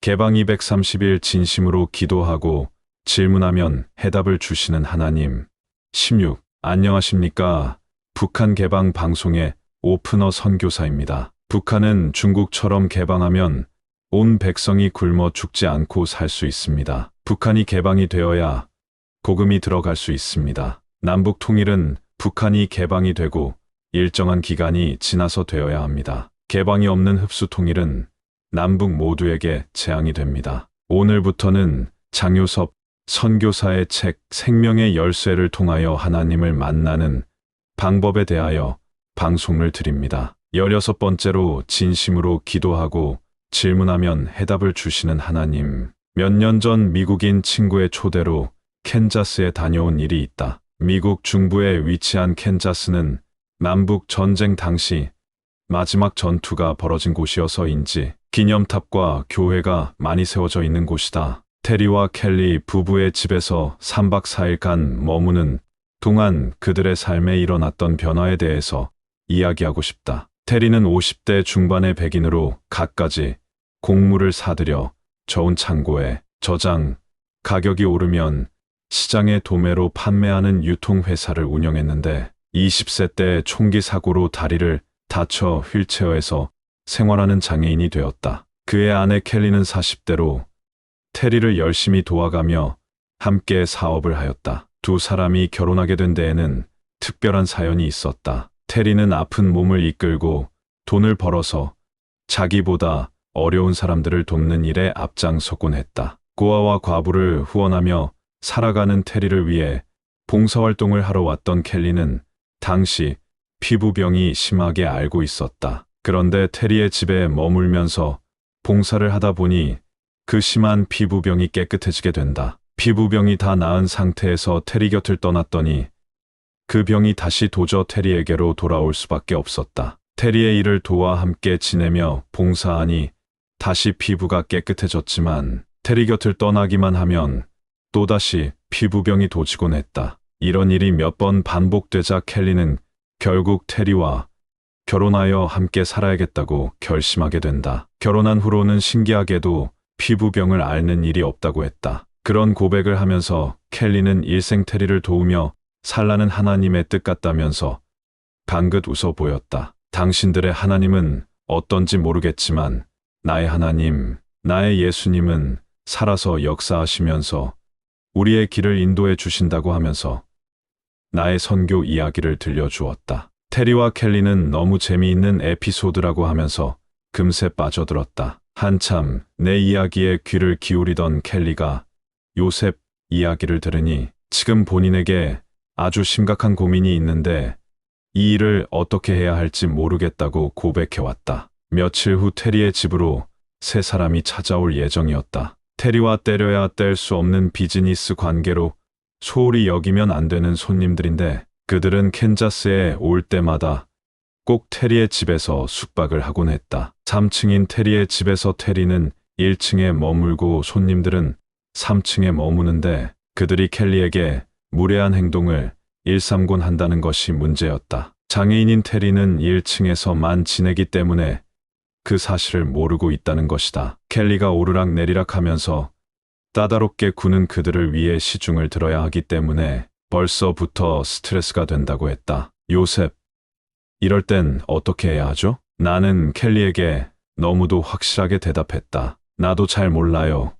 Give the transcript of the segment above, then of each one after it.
개방 230일 진심으로 기도하고 질문하면 해답을 주시는 하나님. 16. 안녕하십니까. 북한 개방 방송의 오프너 선교사입니다. 북한은 중국처럼 개방하면 온 백성이 굶어 죽지 않고 살 수 있습니다. 북한이 개방이 되어야 복음이 들어갈 수 있습니다. 남북 통일은 북한이 개방이 되고 일정한 기간이 지나서 되어야 합니다. 개방이 없는 흡수 통일은 남북 모두에게 재앙이 됩니다. 오늘부터는 장효섭 선교사의 책 생명의 열쇠를 통하여 하나님을 만나는 방법에 대하여 방송을 드립니다. 16번째로 진심으로 기도하고 질문하면 해답을 주시는 하나님. 몇 년 전 미국인 친구의 초대로 캔자스에 다녀온 일이 있다. 미국 중부에 위치한 캔자스는 남북 전쟁 당시 마지막 전투가 벌어진 곳이어서인지 기념탑과 교회가 많이 세워져 있는 곳이다. 테리와 켈리 부부의 집에서 3박 4일간 머무는 동안 그들의 삶에 일어났던 변화에 대해서 이야기하고 싶다. 테리는 50대 중반의 백인으로 갖가지 곡물을 사들여 저온 창고에 저장, 가격이 오르면 시장에 도매로 판매하는 유통회사를 운영했는데 20세 때 총기 사고로 다리를 다쳐 휠체어에서 생활하는 장애인이 되었다. 그의 아내 켈리는 40대로 테리를 열심히 도와가며 함께 사업을 하였다. 두 사람이 결혼하게 된 데에는 특별한 사연이 있었다. 테리는 아픈 몸을 이끌고 돈을 벌어서 자기보다 어려운 사람들을 돕는 일에 앞장서곤 했다. 고아와 과부를 후원하며 살아가는 테리를 위해 봉사활동을 하러 왔던 켈리는 당시 피부병이 심하게 앓고 있었다. 그런데 테리의 집에 머물면서 봉사를 하다 보니 그 심한 피부병이 깨끗해지게 된다. 피부병이 다 나은 상태에서 테리 곁을 떠났더니 그 병이 다시 도저 테리에게로 돌아올 수밖에 없었다. 테리의 일을 도와 함께 지내며 봉사하니 다시 피부가 깨끗해졌지만 테리 곁을 떠나기만 하면 또다시 피부병이 도지곤 했다. 이런 일이 몇 번 반복되자 켈리는 결국 테리와 결혼하여 함께 살아야겠다고 결심하게 된다. 결혼한 후로는 신기하게도 피부병을 앓는 일이 없다고 했다. 그런 고백을 하면서 켈리는 일생 테리를 도우며 살라는 하나님의 뜻 같다면서 방긋 웃어 보였다. 당신들의 하나님은 어떤지 모르겠지만 나의 하나님, 나의 예수님은 살아서 역사하시면서 우리의 길을 인도해 주신다고 하면서 나의 선교 이야기를 들려주었다. 테리와 켈리는 너무 재미있는 에피소드라고 하면서 금세 빠져들었다. 한참 내 이야기에 귀를 기울이던 켈리가 요셉 이야기를 들으니 지금 본인에게 아주 심각한 고민이 있는데 이 일을 어떻게 해야 할지 모르겠다고 고백해왔다. 며칠 후 테리의 집으로 세 사람이 찾아올 예정이었다. 테리와 때려야 뗄 수 없는 비즈니스 관계로 소홀히 여기면 안 되는 손님들인데 그들은 캔자스에 올 때마다 꼭 테리의 집에서 숙박을 하곤 했다. 3층인 테리의 집에서 테리는 1층에 머물고 손님들은 3층에 머무는데 그들이 켈리에게 무례한 행동을 일삼곤 한다는 것이 문제였다. 장애인인 테리는 1층에서만 지내기 때문에 그 사실을 모르고 있다는 것이다. 켈리가 오르락 내리락 하면서 따다롭게 구는 그들을 위해 시중을 들어야 하기 때문에 벌써부터 스트레스가 된다고 했다. 요셉, 이럴 땐 어떻게 해야 하죠? 나는 켈리에게 너무도 확실하게 대답했다. 나도 잘 몰라요.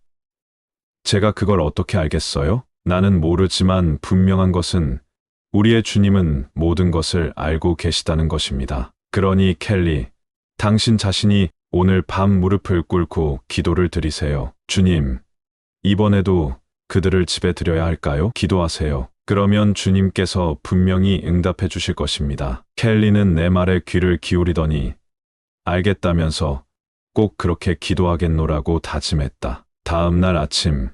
제가 그걸 어떻게 알겠어요? 나는 모르지만 분명한 것은 우리의 주님은 모든 것을 알고 계시다는 것입니다. 그러니 켈리, 당신 자신이 오늘 밤 무릎을 꿇고 기도를 드리세요. 주님, 이번에도 그들을 집에 들여야 할까요? 기도하세요. 그러면 주님께서 분명히 응답해 주실 것입니다. 켈리는 내 말에 귀를 기울이더니 알겠다면서 꼭 그렇게 기도하겠노라고 다짐했다. 다음 날 아침,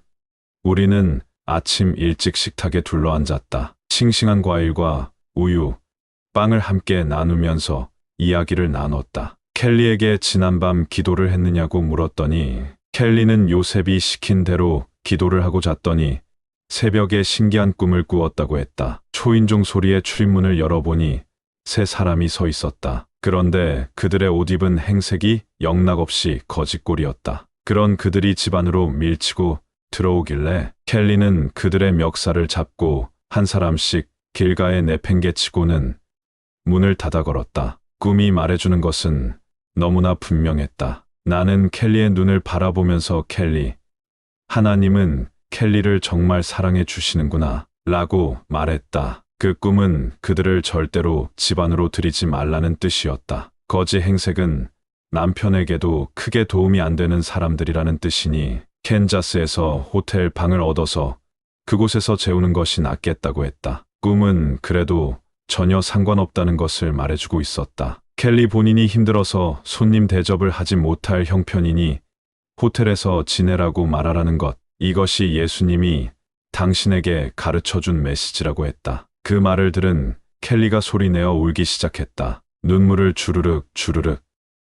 우리는 아침 일찍 식탁에 둘러앉았다. 싱싱한 과일과 우유, 빵을 함께 나누면서 이야기를 나눴다. 켈리에게 지난밤 기도를 했느냐고 물었더니 켈리는 요셉이 시킨 대로 기도를 하고 잤더니 새벽에 신기한 꿈을 꾸었다고 했다. 초인종 소리에 출입문을 열어보니 세 사람이 서 있었다. 그런데 그들의 옷 입은 행색이 영락없이 거짓골이었다. 그런 그들이 집 안으로 밀치고 들어오길래 켈리는 그들의 멱살을 잡고 한 사람씩 길가에 내팽개치고는 문을 닫아 걸었다. 꿈이 말해주는 것은 너무나 분명했다. 나는 켈리의 눈을 바라보면서 켈리, 하나님은 켈리를 정말 사랑해 주시는구나 라고 말했다. 그 꿈은 그들을 절대로 집안으로 들이지 말라는 뜻이었다. 거지 행색은 남편에게도 크게 도움이 안 되는 사람들이라는 뜻이니 캔자스에서 호텔 방을 얻어서 그곳에서 재우는 것이 낫겠다고 했다. 꿈은 그래도 전혀 상관없다는 것을 말해주고 있었다. 켈리 본인이 힘들어서 손님 대접을 하지 못할 형편이니 호텔에서 지내라고 말하라는 것. 이것이 예수님이 당신에게 가르쳐 준 메시지라고 했다. 그 말을 들은 켈리가 소리내어 울기 시작했다. 눈물을 주르륵 주르륵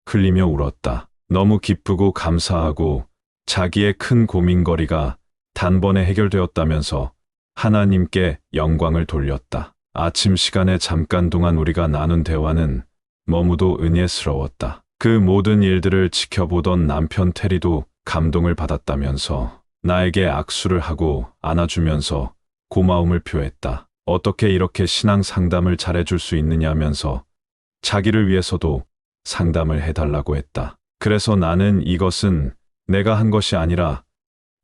흘리며 울었다. 너무 기쁘고 감사하고 자기의 큰 고민거리가 단번에 해결되었다면서 하나님께 영광을 돌렸다. 아침 시간에 잠깐 동안 우리가 나눈 대화는 너무도 은혜스러웠다. 그 모든 일들을 지켜보던 남편 테리도 감동을 받았다면서 나에게 악수를 하고 안아주면서 고마움을 표했다. 어떻게 이렇게 신앙 상담을 잘해줄 수 있느냐면서 자기를 위해서도 상담을 해달라고 했다. 그래서 나는 이것은 내가 한 것이 아니라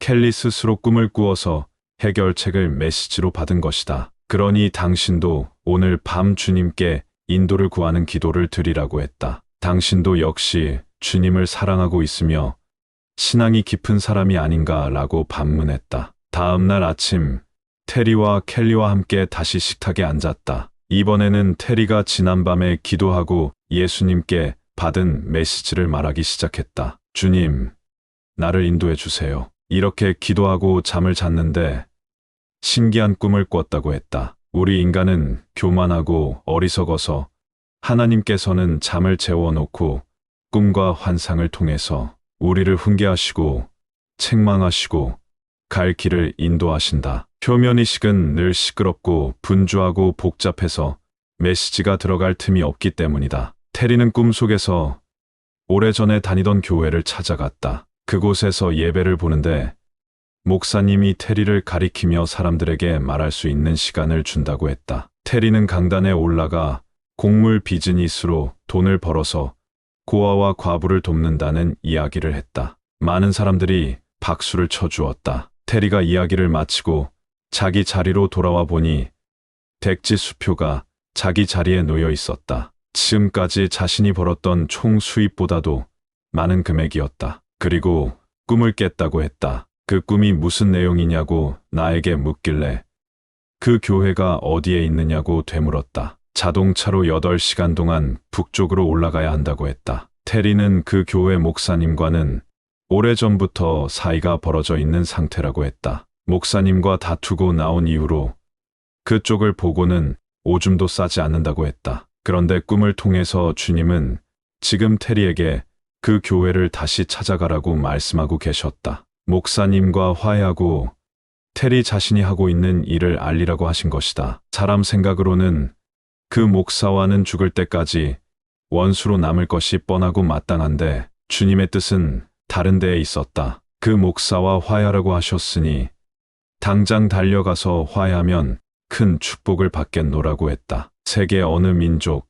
켈리 스스로 꿈을 꾸어서 해결책을 메시지로 받은 것이다. 그러니 당신도 오늘 밤 주님께 인도를 구하는 기도를 드리라고 했다. 당신도 역시 주님을 사랑하고 있으며 신앙이 깊은 사람이 아닌가라고 반문했다. 다음 날 아침 테리와 켈리와 함께 다시 식탁에 앉았다. 이번에는 테리가 지난밤에 기도하고 예수님께 받은 메시지를 말하기 시작했다. 주님, 나를 인도해 주세요. 이렇게 기도하고 잠을 잤는데 신기한 꿈을 꿨다고 했다. 우리 인간은 교만하고 어리석어서 하나님께서는 잠을 재워놓고 꿈과 환상을 통해서 우리를 훈계하시고 책망하시고 갈 길을 인도하신다. 표면의식은 늘 시끄럽고 분주하고 복잡해서 메시지가 들어갈 틈이 없기 때문이다. 테리는 꿈속에서 오래전에 다니던 교회를 찾아갔다. 그곳에서 예배를 보는데 목사님이 테리를 가리키며 사람들에게 말할 수 있는 시간을 준다고 했다. 테리는 강단에 올라가 곡물 비즈니스로 돈을 벌어서 고아와 과부를 돕는다는 이야기를 했다. 많은 사람들이 박수를 쳐주었다. 테리가 이야기를 마치고 자기 자리로 돌아와 보니 백지 수표가 자기 자리에 놓여 있었다. 지금까지 자신이 벌었던 총 수입보다도 많은 금액이었다. 그리고 꿈을 깼다고 했다. 그 꿈이 무슨 내용이냐고 나에게 묻길래 그 교회가 어디에 있느냐고 되물었다. 자동차로 8시간 동안 북쪽으로 올라가야 한다고 했다. 테리는 그 교회 목사님과는 오래전부터 사이가 벌어져 있는 상태라고 했다. 목사님과 다투고 나온 이후로 그쪽을 보고는 오줌도 싸지 않는다고 했다. 그런데 꿈을 통해서 주님은 지금 테리에게 그 교회를 다시 찾아가라고 말씀하고 계셨다. 목사님과 화해하고 테리 자신이 하고 있는 일을 알리라고 하신 것이다. 사람 생각으로는 그 목사와는 죽을 때까지 원수로 남을 것이 뻔하고 마땅한데 주님의 뜻은 다른 데에 있었다. 그 목사와 화해하라고 하셨으니 당장 달려가서 화해하면 큰 축복을 받겠노라고 했다. 세계 어느 민족,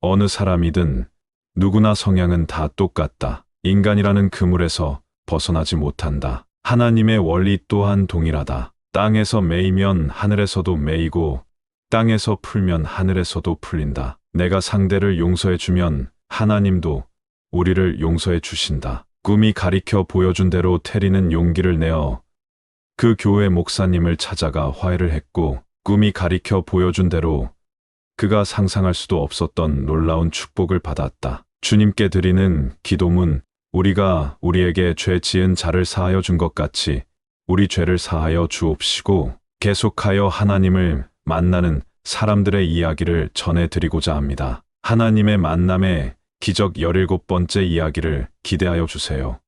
어느 사람이든 누구나 성향은 다 똑같다. 인간이라는 그물에서 벗어나지 못한다. 하나님의 원리 또한 동일하다. 땅에서 매이면 하늘에서도 매이고 땅에서 풀면 하늘에서도 풀린다. 내가 상대를 용서해 주면 하나님도 우리를 용서해 주신다. 꿈이 가리켜 보여준 대로 테리는 용기를 내어 그 교회 목사님을 찾아가 화해를 했고 꿈이 가리켜 보여준 대로 그가 상상할 수도 없었던 놀라운 축복을 받았다. 주님께 드리는 기도문 우리가 우리에게 죄 지은 자를 사하여 준 것 같이 우리 죄를 사하여 주옵시고 계속하여 하나님을 만나는 사람들의 이야기를 전해드리고자 합니다. 하나님의 만남의 기적 17번째 이야기를 기대하여 주세요.